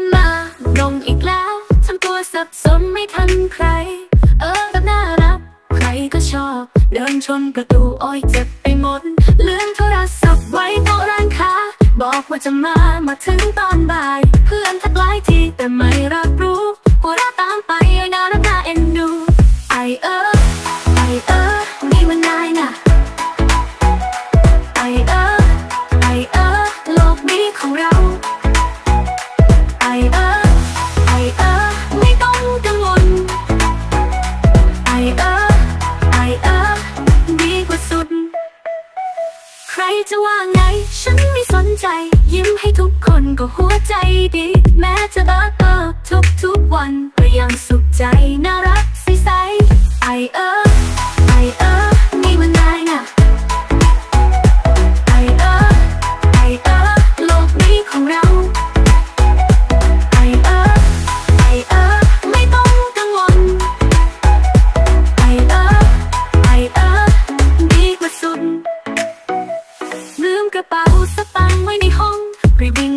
นมาลงอีกแล้วทำตัวสับสนไม่ทันใคร เออก็น่ารัก ใครก็ชอบ เดินชนประตูอ้อยเจ็บไปหมด เลื่อนโทรศัพท์ไว้โต๊ะร้านค้า บอกว่าจะมามาถึงตอนบ่าย เพื่อนทักหลายทีแต่ไม่รับ จะว่าไง ฉันไม่สนใจ ยิ้มให้ทุกคนก็หัวใจดี แม้จะเออเออทุกทุกๆวัน ก็ยังสุขใจ น่ารักใสใสไอเออ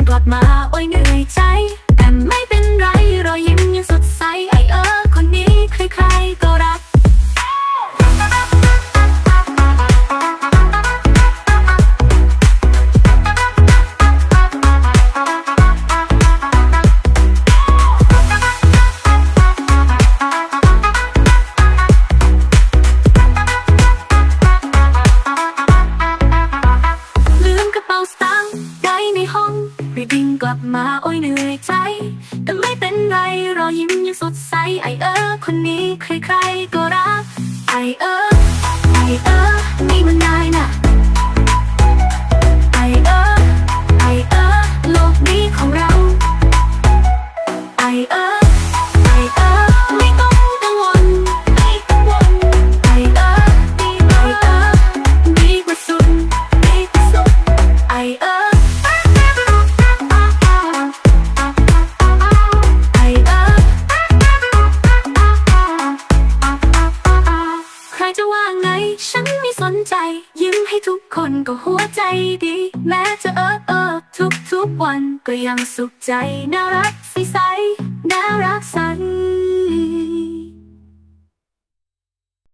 กลับมาโอ้ยเหนื่อยใจ เหนื่อยใจ แต่ไม่เป็นไรรอยยิ้มยังสดใสไอเออคนนี้ใครๆก็รักไอเออไอ รจะว่าไง ฉันไม่สนใจ ยิ้มให้ทุกคนก็หัวใจดี แม้จะเออเออทุกทุกวันก็ยังสุขใจ น่ารักใสใส